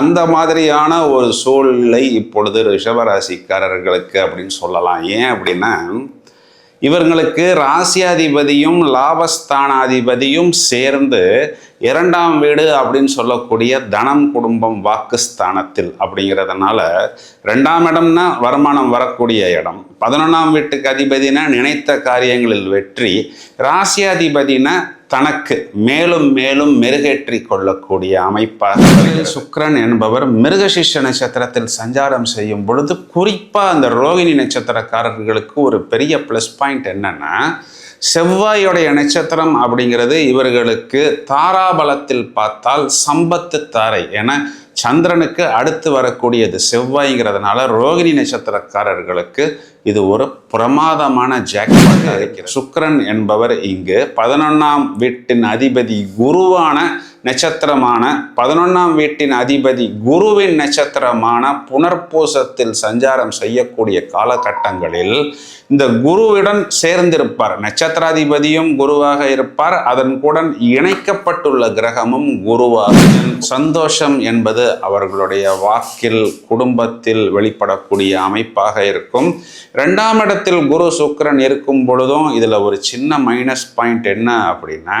அந்த மாதிரியான ஒரு சூழ்நிலை இப்பொழுது ரிஷபராசிக்காரர்களுக்கு அப்படின்னு சொல்லலாம். ஏன் அப்படின்னா இவர்களுக்கு ராசியாதிபதியும் லாபஸ்தானாதிபதியும் சேர்ந்து இரண்டாம் வீடு அப்படின்னு சொல்லக்கூடிய தனம் குடும்பம் வாக்குஸ்தானத்தில் அப்படிங்கிறதுனால ரெண்டாம் இடம்னா வருமானம் வரக்கூடிய இடம். பதினொன்றாம் வீட்டுக்கு அதிபதினா நினைத்த காரியங்களில் வெற்றி. ராசியாதிபதினா தனக்கு மேலும் மேலும் மெருகேற்றி கொள்ளக்கூடிய அமைப்பாக சுக்கரன் என்பவர் மிருகசிஷ நட்சத்திரத்தில் சஞ்சாரம் செய்யும் பொழுது குறிப்பாக அந்த ரோகிணி நட்சத்திரக்காரர்களுக்கு ஒரு பெரிய ப்ளஸ் பாயிண்ட் என்னென்னா செவ்வாயோடைய நட்சத்திரம் அப்படிங்கிறது இவர்களுக்கு தாராபலத்தில் பார்த்தால் சம்பத்து தாரை. என சந்திரனுக்கு அடுத்து வரக்கூடியது செவ்வாய்ங்கிறதுனால ரோகிணி நட்சத்திரக்காரர்களுக்கு இது ஒரு பிரமாதமான ஜாக்பாட் இருக்கிறது. சுக்கிரன் என்பவர் இங்கு பதினொன்னாம் வீட்டின் அதிபதி குருவான நட்சத்திரமான பதினொன்றாம் வீட்டின் அதிபதி குருவின் நட்சத்திரமான புனர்பூசத்தில் சஞ்சாரம் செய்யக்கூடிய காலகட்டங்களில் இந்த குருவுடன் சேர்ந்திருப்பார். நட்சத்திராதிபதியும் குருவாக இருப்பார். அதன் கூட இணைக்கப்பட்டுள்ள கிரகமும் குருவாக சந்தோஷம் என்பது அவர்களுடைய வாக்கில் குடும்பத்தில் வெளிப்படக்கூடிய அமைப்பாக இருக்கும். ரெண்டாம் இடத்தில் குரு சுக்கரன் இருக்கும் பொழுதும் இதில் ஒரு சின்ன மைனஸ் பாயிண்ட் என்ன அப்படின்னா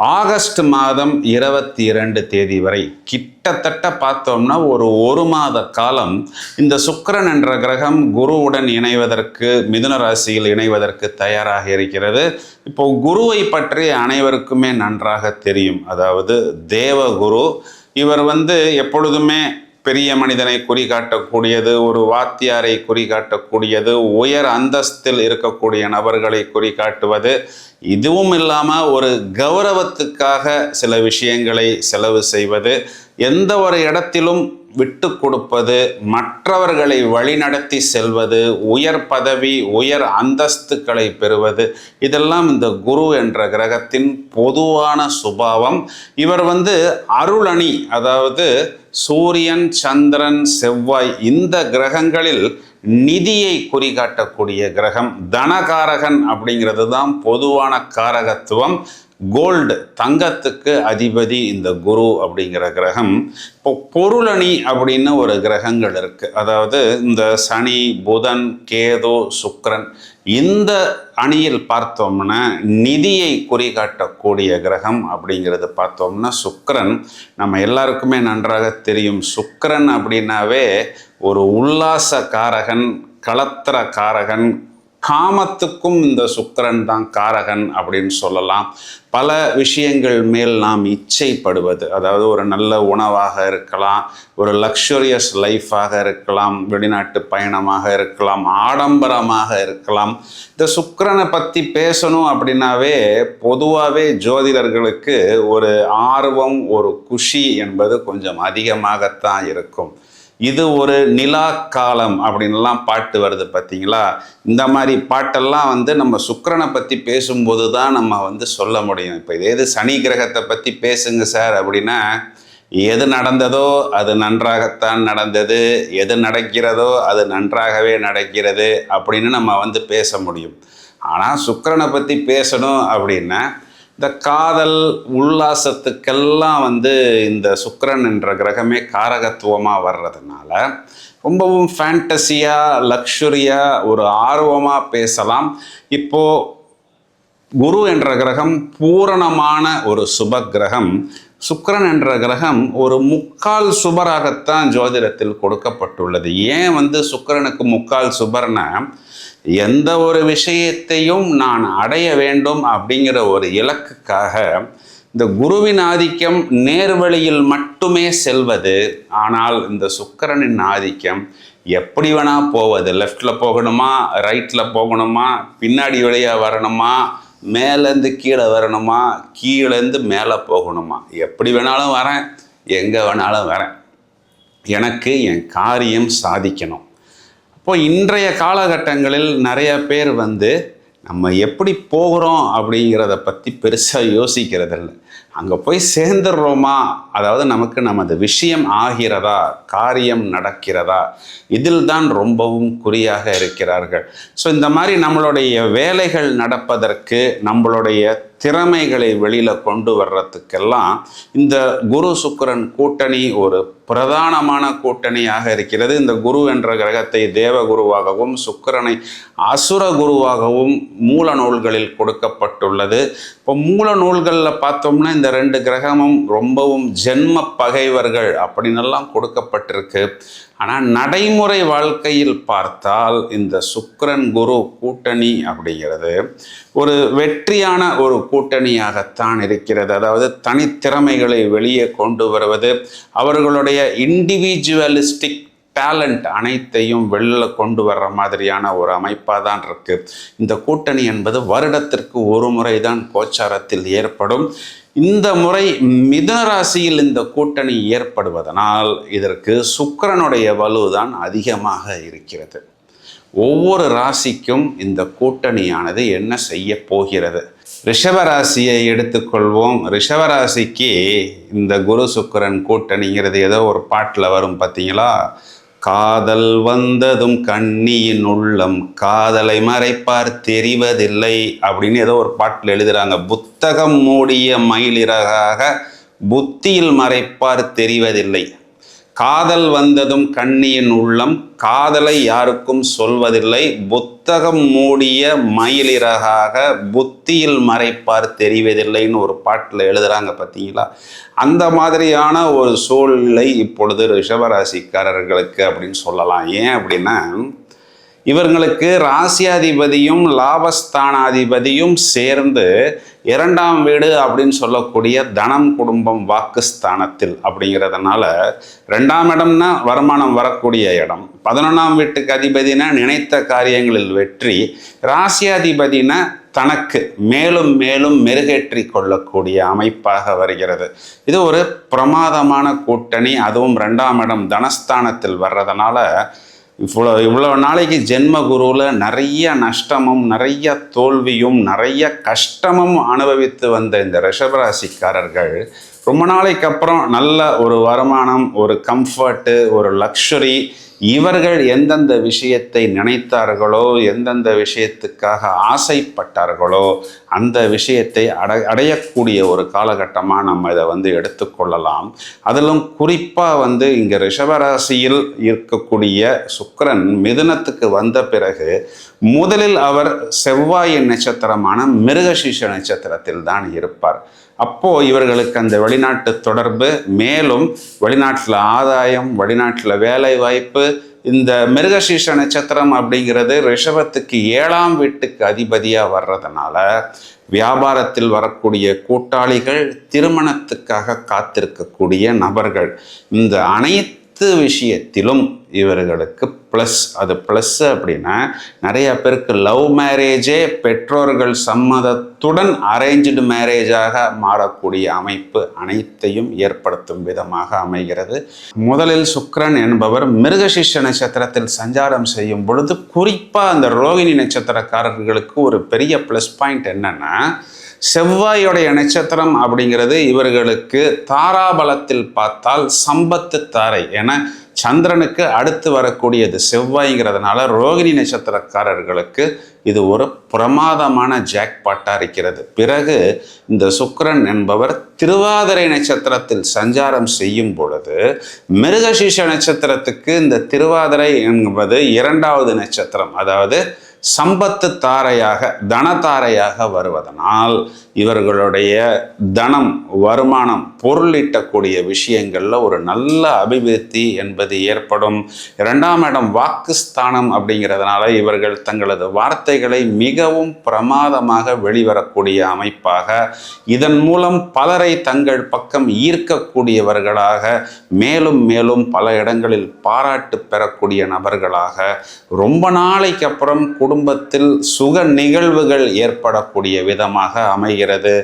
ஆகஸ்ட் மாதம் இருபத்தி இரண்டு தேதி வரை கிட்டத்தட்ட பார்த்தோம்னா ஒரு ஒரு மாத காலம் இந்த சுக்கரன் என்ற கிரகம் குருவுடன் இணைவதற்கு மிதுன ராசியில் இணைவதற்கு தயாராக இருக்கிறது. இப்போ குருவை பற்றி அனைவருக்குமே நன்றாக தெரியும். அதாவது தேவகுரு இவர் வந்து எப்பொழுதுமே பெரிய மனிதனை குறிகாட்டக்கூடியது ஒரு வாத்தியாரை குறிகாட்டக்கூடியது உயர் அந்தஸ்தில் இருக்கக்கூடிய நபர்களை குறிகாட்டுவது இதுவும் இல்லாமல் ஒரு கௌரவத்துக்காக சில விஷயங்களை செலவு செய்வது எந்த ஒரு இடத்திலும் விட்டு கொடுப்பது மற்றவர்களை வழிநடத்தி செல்வது உயர் பதவி உயர் அந்தஸ்துக்களை பெறுவது இதெல்லாம் இந்த குரு என்ற கிரகத்தின் பொதுவான சுபாவம். இவர் வந்து அருளணி அதாவது சூரியன் சந்திரன் செவ்வாய் இந்த கிரகங்களில் நிதியை குறிகாட்டக்கூடிய கிரகம் தனகாரகன் அப்படிங்கிறது தான் பொதுவான காரகத்துவம். கோல்டு தங்கத்துக்கு அதிபதி இந்த குரு அப்படிங்கிற கிரகம். இப்போ பொருளணி அப்படின்னு ஒரு கிரகங்கள் இருக்குது அதாவது இந்த சனி புதன் கேது சுக்கரன் இந்த அணியில் பார்த்தோம்னா நிதியை குறிகாட்டக்கூடிய கிரகம் அப்படிங்கிறது பார்த்தோம்னா சுக்கரன். நம்ம எல்லாருக்குமே நன்றாக தெரியும். சுக்கரன் அப்படின்னாவே ஒரு உல்லாச காரகன் களத்திர காரகன் காமத்துக்கும் இந்த சுக்கரன் தான் காரகன் அப்படின்னு சொல்லலாம். பல விஷயங்கள் மேல் நாம் இச்சைப்படுவது. அதாவது ஒரு நல்ல உணவாக இருக்கலாம் ஒரு லக்ஷுரியஸ் லைஃபாக இருக்கலாம் வெளிநாட்டு பயணமாக இருக்கலாம் ஆடம்பரமாக இருக்கலாம். இந்த சுக்கரனை பற்றி பேசணும் அப்படின்னாவே பொதுவாகவே ஜோதிடர்களுக்கு ஒரு ஆர்வம் ஒரு குஷி என்பது கொஞ்சம் அதிகமாகத்தான் இருக்கும். இது ஒரு நிலா காலம் அப்படின்லாம் பாட்டு வருது பார்த்தீங்களா? இந்த மாதிரி பாட்டெல்லாம் வந்து நம்ம சுக்கரனை பற்றி பேசும்போது தான் நம்ம வந்து சொல்ல முடியும். இப்போ இதே இது சனி கிரகத்தை பற்றி பேசுங்க சார் அப்படின்னா எது நடந்ததோ அது நன்றாகத்தான் நடந்தது எது நடக்கிறதோ அது நன்றாகவே நடக்கிறது அப்படின்னு நம்ம வந்து பேச முடியும். ஆனால் சுக்கரனை பற்றி பேசணும் அப்படின்னா இந்த காதல் உல்லாசத்துக்கெல்லாம் வந்து இந்த சுக்கரன் என்ற கிரகமே காரகத்துவமாக வர்றதுனால ரொம்பவும் ஃபேண்டசியாக லக்ஷுரியாக ஒரு ஆர்வமாக பேசலாம். இப்போது குரு என்ற கிரகம் பூரணமான ஒரு சுப கிரகம். சுக்கரன் என்ற கிரகம் ஒரு முக்கால் சுபராகத்தான் ஜோதிடத்தில் கொடுக்கப்பட்டுள்ளது. ஏன் வந்து சுக்கரனுக்கு முக்கால் சுபர்னா எந்த ஒரு விஷயத்தையும் நான் அடைய வேண்டும் அப்படிங்கிற ஒரு இலக்குக்காக இந்த குருவின் ஆதிக்கம் நேர்வழியில் மட்டுமே செல்வது. ஆனால் இந்த சுக்கரனின் ஆதிக்கம் எப்படி வேணா போவது. லெஃப்டில் போகணுமா? ரைட்டில் போகணுமா? பின்னாடி வழியாக வரணுமா? மேலேருந்து கீழே வரணுமா? கீழேருந்து மேலே போகணுமா? எப்படி வேணாலும் வரேன். எங்கே வேணாலும் வரேன். எனக்கு என் காரியம் சாதிக்கணும். இப்போ இன்றைய காலகட்டங்களில் நிறைய பேர் வந்து நம்ம எப்படி போகிறோம் அப்படிங்கிறத பற்றி பெருசாக யோசிக்கிறதில்ல. அங்கே போய் சேர்ந்துடுறோமா? அதாவது நமக்கு நமது விஷயம் ஆகிறதா? காரியம் நடக்கிறதா? இதில் தான் ரொம்பவும் குறியாக இருக்கிறார்கள். ஸோ இந்த மாதிரி நம்மளுடைய வேலைகள் நடப்பதற்கு நம்மளுடைய திறமைகளை வெளியில் கொண்டு வர்றதுக்கெல்லாம் இந்த குரு சுக்கிரன் கூட்டணி ஒரு பிரதானமான கூட்டணியாக இருக்கிறது. இந்த குரு என்ற கிரகத்தை தேவகுருவாகவும் சுக்கரனை சுக்கிரனை அசுர குருவாகவும் மூல நூல்களில் கொடுக்கப்பட்டுள்ளது. இப்போ மூல நூல்களில் பார்த்தோம்னா இந்த ரெண்டு கிரகமும் ரொம்பவும் ஜென்ம பகைவர்கள் அப்படின்னெல்லாம் கொடுக்கப்பட்டிருக்கு. ஆனால் நடைமுறை வாழ்க்கையில் பார்த்தால் இந்த சுக்கரன் குரு கூட்டணி அப்படிங்கிறது ஒரு வெற்றியான ஒரு கூட்டணியாகத்தான் இருக்கிறது. அதாவது தனித்திறமைகளை வெளியே கொண்டு வருவது அவர்களுடைய இண்டிவிஜுவலிஸ்டிக் டேலண்ட் அனைத்தையும் வெளில கொண்டு வர்ற மாதிரியான ஒரு அமைப்பாக தான் இருக்குது இந்த கூட்டணி என்பது வருடத்திற்கு ஒரு முறை தான் கோச்சாரத்தில் ஏற்படும். இந்த முறை மிதுன ராசியில் இந்த கூட்டணி ஏற்படுவதனால் இதற்கு சுக்கரனுடைய வலுதான் அதிகமாக இருக்கிறது. ஒவ்வொரு ராசிக்கும் இந்த கூட்டணியானது என்ன செய்ய போகிறது? ரிஷபராசியை எடுத்துக்கொள்வோம். ரிஷபராசிக்கு இந்த குரு சுக்கிரன் கூட்டணிங்கிறது ஏதோ ஒரு பாட்டில் வரும் பார்த்தீங்களா காதல் வந்ததும் கண்ணியின் உள்ளம் காதலை மறைப்பார் தெரிவதில்லை அப்படின்னு ஏதோ ஒரு பாட்டில் எழுதுகிறாங்க புத்தகம் மூடிய மயிலிறகாக புத்தியில் மறைப்பார் தெரிவதில்லை. காதல் வந்ததும் கண்ணியின் உள்ளம் காதலை யாருக்கும் சொல்வதில்லை. புத்தகம் மூடிய மயிலிறகாக புத்தியில் மறைப்பார் தெரிவதில்லைன்னு ஒரு பாட்டில் எழுதுகிறாங்க பார்த்தீங்களா அந்த மாதிரியான ஒரு சூழ்நிலை இப்பொழுது ரிஷபராசிக்காரர்களுக்கு அப்படின்னு சொல்லலாம். ஏன் அப்படின்னா இவர்களுக்கு ராசியாதிபதியும் லாபஸ்தானாதிபதியும் சேர்ந்து இரண்டாம் வீடு அப்படின்னு சொல்லக்கூடிய தனம் குடும்பம் வாக்குஸ்தானத்தில் அப்படிங்கிறதுனால ரெண்டாம் இடம்னா வருமானம் வரக்கூடிய இடம். பதினொன்றாம் வீட்டுக்கு அதிபதினா நினைத்த காரியங்களில் வெற்றி. ராசியாதிபதினா தனக்கு மேலும் மேலும் மெருகேற்றி கொள்ளக்கூடிய அமைப்பாக வருகிறது. இது ஒரு பிரமாதமான கூட்டணி. அதுவும் ரெண்டாம் இடம் தனஸ்தானத்தில் வர்றதுனால இவ்வளோ இவ்வளோ நாளைக்கு ஜென்ம குருவில் நிறைய நஷ்டமும் நிறைய தோல்வியும் நிறைய கஷ்டமும் அனுபவித்து வந்த இந்த ரிஷபராசிக்காரர்கள் ரொம்ப நாளைக்கு அப்புறம் நல்ல ஒரு வருமானம் ஒரு கம்ஃபர்ட்டு ஒரு லக்ஷரி இவர்கள் எந்தெந்த விஷயத்தை நினைத்தார்களோ எந்தெந்த விஷயத்துக்காக ஆசைப்பட்டார்களோ அந்த விஷயத்தை அடை அடையக்கூடிய ஒரு காலகட்டமாக நம்ம இதை வந்து எடுத்துக்கொள்ளலாம் அதிலும் குறிப்பாக வந்து இங்கே ரிஷபராசியில் இருக்கக்கூடிய சுக்கரன் மிதுனத்துக்கு வந்த பிறகு முதலில் அவர் செவ்வாயின் நட்சத்திரமான மிருகசீஷ நட்சத்திரத்தில் தான் இருப்பார். அப்போ இவர்களுக்கு அந்த வெளிநாட்டு தொடர்பு மேலும் வெளிநாட்டில் ஆதாயம் வெளிநாட்டில் வேலை வாய்ப்பு இந்த மிருகசீஷ நட்சத்திரம் அப்படிங்கிறது ரிஷபத்துக்கு ஏழாம் வீட்டுக்கு அதிபதியாக வர்றதுனால வியாபாரத்தில் வரக்கூடிய கூட்டாளிகள் திருமணத்துக்காக காத்திருக்கக்கூடிய நபர்கள். இந்த அனைத்து விஷயத்திலும் இவர்களுக்கு ப்ளஸ் அது ப்ளஸ் அப்படின்னா நிறைய பேருக்கு லவ் மேரேஜே பெற்றோர்கள் சம்மதத்துடன் அரேஞ்சு மேரேஜாக மாறக்கூடிய அமைப்பு அனைத்தையும் ஏற்படுத்தும் விதமாக அமைகிறது. முதலில் சுக்ரன் என்பவர் மிருகசிஷ நட்சத்திரத்தில் சஞ்சாரம் செய்யும் பொழுது குறிப்பாக அந்த ரோகிணி நட்சத்திரக்காரர்களுக்கு ஒரு பெரிய ப்ளஸ் பாயிண்ட் என்னன்னா செவ்வாயுடைய நட்சத்திரம் அப்படிங்கிறது இவர்களுக்கு தாராபலத்தில் பார்த்தால் சம்பத்து தாரை. என சந்திரனுக்கு அடுத்து வரக்கூடியது செவ்வாய்ங்கிறதுனால ரோகிணி நட்சத்திரக்காரர்களுக்கு இது ஒரு பிரமாதமான ஜாக்பாட்டாக இருக்கிறது. பிறகு இந்த சுக்கரன் என்பவர் திருவாதிரை நட்சத்திரத்தில் சஞ்சாரம் செய்யும் பொழுது மிருகசீஷ நட்சத்திரத்துக்கு இந்த திருவாதிரை என்பது இரண்டாவது நட்சத்திரம். அதாவது சம்பத்து தாரையாக தனதாரையாக வருவதனால் இவர்களுடைய தனம் வருமானம் பொருளீட்டக்கூடிய விஷயங்களில் ஒரு நல்ல அபிவிருத்தி என்பது ஏற்படும். இரண்டாம் இடம் வாக்குஸ்தானம் அப்படிங்கிறதுனால இவர்கள் தங்களது வார்த்தைகளை மிகவும் பிரமாதமாக வெளிவரக்கூடிய அமைப்பாக இதன் மூலம் பலரை தங்கள் பக்கம் ஈர்க்கக்கூடியவர்களாக மேலும் மேலும் பல இடங்களில் பாராட்டு பெறக்கூடிய நபர்களாக ரொம்ப நாளைக்கு அப்புறம் குடும்பத்தில் சுக நிகழ்வுகள் ஏற்படக்கூடிய விதமாக அமைகிறது.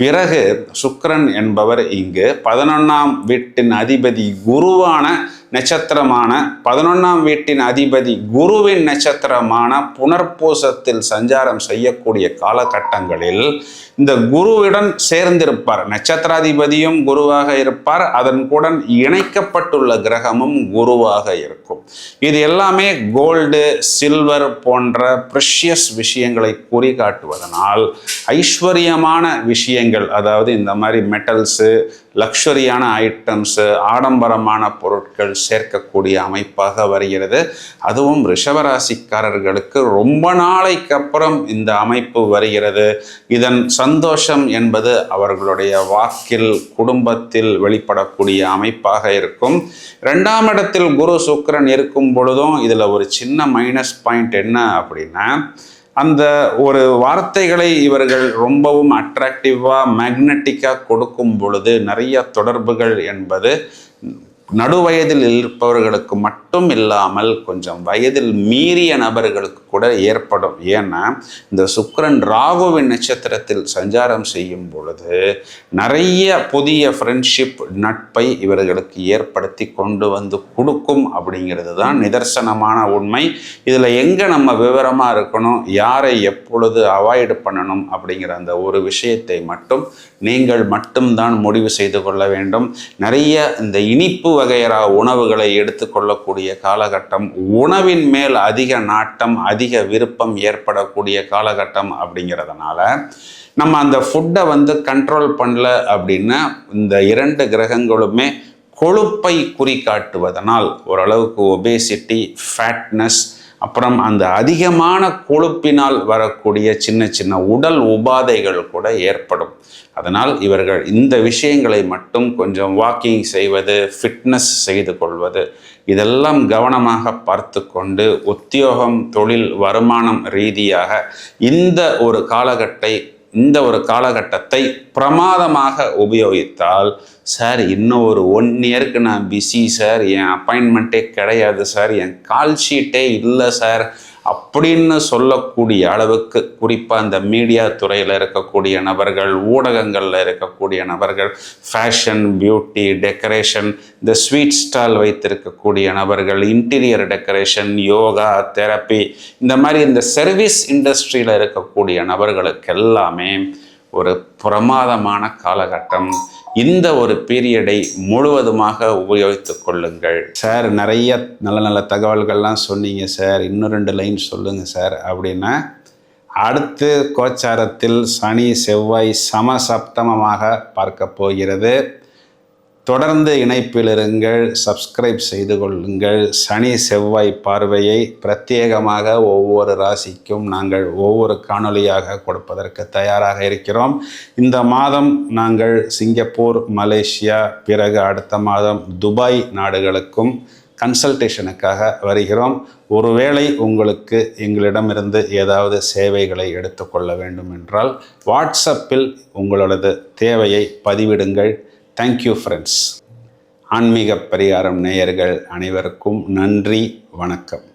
பிறகு சுக்கரன் என்பவர் இங்கு பதினொன்னாம் வீட்டின் அதிபதி குருவான நட்சத்திரமான பதினொன்றாம் வீட்டின் அதிபதி குருவின் நட்சத்திரமான புனர்பூசத்தில் சஞ்சாரம் செய்யக்கூடிய காலகட்டங்களில் இந்த குருவுடன் சேர்ந்திருப்பார். நட்சத்திராதிபதியும் குருவாக இருப்பார். அதன் கூட இணைக்கப்பட்டுள்ள கிரகமும் குருவாக இருக்கும். இது எல்லாமே கோல்டு சில்வர் போன்ற ப்ரெஷியஸ் விஷயங்களை குறிகாட்டுவதனால் ஐஸ்வர்யமான விஷயங்கள் அதாவது இந்த மாதிரி மெட்டல்ஸு லக்ஷரியான ஐட்டம்ஸு ஆடம்பரமான பொருட்கள் சேர்க்கக்கூடிய அமைப்பாக வருகிறது. அதுவும் ரிஷபராசிக்காரர்களுக்கு ரொம்ப நாளைக்கு அப்புறம் இந்த அமைப்பு வருகிறது. இதன் சந்தோஷம் என்பது அவர்களுடைய வாக்கில் குடும்பத்தில் வெளிப்படக்கூடிய அமைப்பாக இருக்கும். ரெண்டாம் இடத்தில் குரு சுக்கரன் இருக்கும் பொழுதும் இதில் ஒரு சின்ன மைனஸ் பாயிண்ட் என்ன அப்படின்னா அந்த ஒரு வார்த்தைகளை இவர்கள் ரொம்பவும் அட்ராக்டிவாக மேக்னட்டிக்காக கொடுக்கும் பொழுது நிறைய தொடர்புகள் என்பது நடுவயதில் இருப்பவர்களுக்கு மட்டும் இல்லாமல் கொஞ்சம் வயதில் மீறிய நபர்களுக்கு கூட ஏற்படும். ஏன்னா இந்த சுக்கரன் ராகுவின் நட்சத்திரத்தில் சஞ்சாரம் செய்யும் பொழுது நிறைய புதிய ஃப்ரெண்ட்ஷிப் நட்பை இவர்களுக்கு ஏற்படுத்தி கொண்டு வந்து கொடுக்கும் அப்படிங்கிறது தான் நிதர்சனமான உண்மை. இதில் எங்கே நம்ம விவரமாக இருக்கணும் யாரை எப்பொழுது அவாய்டு பண்ணணும் அப்படிங்கிற அந்த ஒரு விஷயத்தை மட்டும் நீங்கள் மட்டும்தான் முடிவு செய்து கொள்ள வேண்டும். நிறைய இந்த இனிப்பு வகையரா உணவுகளை எடுத்துக்கொள்ளக்கூடிய காலகட்டம் உணவின் மேல் அதிக நாட்டம் அதிக விருப்பம் ஏற்படக்கூடிய காலகட்டம் அப்படிங்கிறதுனால நம்ம அந்த ஃபுட்டை வந்து கண்ட்ரோல் பண்ணல அப்படின்னா இந்த இரண்டு கிரகங்களுமே கொழுப்பை குறிக்காட்டுவதனால் ஓரளவுக்கு ஒபேசிட்டி ஃபேட்னஸ் அப்புறம் அந்த அதிகமான கொழுப்பினால் வரக்கூடிய சின்ன சின்ன உடல் உபாதைகள் கூட ஏற்படும். அதனால் இவர்கள் இந்த விஷயங்களை மட்டும் கொஞ்சம் வாக்கிங் செய்வது ஃபிட்னஸ் செய்து கொள்வது இதெல்லாம் கவனமாக பார்த்து கொண்டு உத்தியோகம் தொழில் வருமானம் ரீதியாக இந்த ஒரு காலகட்டை இந்த ஒரு காலகட்டத்தை பிரமாதமாக உபயோகித்தால் சார் இன்னும் ஒரு ஒன் இயருக்கு நான் பிஸி சார். என் அப்பாயின்மெண்ட்டே கிடையாது சார். என் கால் ஷீட்டே இல்லை சார். அப்படின்னு சொல்லக்கூடிய அளவுக்கு குறிப்பாக இந்த மீடியா துறையில் இருக்கக்கூடிய நபர்கள் ஊடகங்களில் இருக்கக்கூடிய நபர்கள் ஃபேஷன் பியூட்டி டெக்கரேஷன் இந்த ஸ்வீட் ஸ்டால் வைத்திருக்கக்கூடிய நபர்கள் இன்டீரியர் டெக்கரேஷன் யோகா தெரப்பி இந்த மாதிரி இந்த சர்வீஸ் இண்டஸ்ட்ரியில் இருக்கக்கூடிய நபர்களுக்கு எல்லாமே ஒரு பிரமாதமான காலகட்டம். இந்த ஒரு பீரியடை முழுவதுமாக உபயோகித்து கொள்ளுங்கள். சார் நிறைய நல்ல நல்ல தகவல்கள்லாம் சொன்னீங்க சார் இன்னும் ரெண்டு லைன் சொல்லுங்கள் சார் அப்படின்னா அடுத்து கோச்சாரத்தில் சனி செவ்வாய் சமசப்தமமாக பார்க்க போகிறது. தொடர்ந்து இணைப்பில் இருங்கள் சப்ஸ்கிரைப் செய்து கொள்ளுங்கள். சனி செவ்வாய் பார்வையை பிரத்யேகமாக ஒவ்வொரு ராசிக்கும் நாங்கள் ஒவ்வொரு காணொளியாக கொடுப்பதற்கு தயாராக இருக்கிறோம். இந்த மாதம் நாங்கள் சிங்கப்பூர் மலேசியா பிறகு அடுத்த மாதம் துபாய் நாடுகளுக்கும் கன்சல்டேஷனுக்காக வருகிறோம். ஒருவேளை உங்களுக்கு எங்களிடமிருந்து ஏதாவது சேவைகளை எடுத்துக்கொள்ள வேண்டும் என்றால் வாட்ஸ்அப்பில் உங்களது தேவையை பதிவிடுங்கள். தேங்க்யூ ஃப்ரெண்ட்ஸ் ஆன்மீக பரிகாரம் நேயர்கள் அனைவருக்கும் நன்றி வணக்கம்.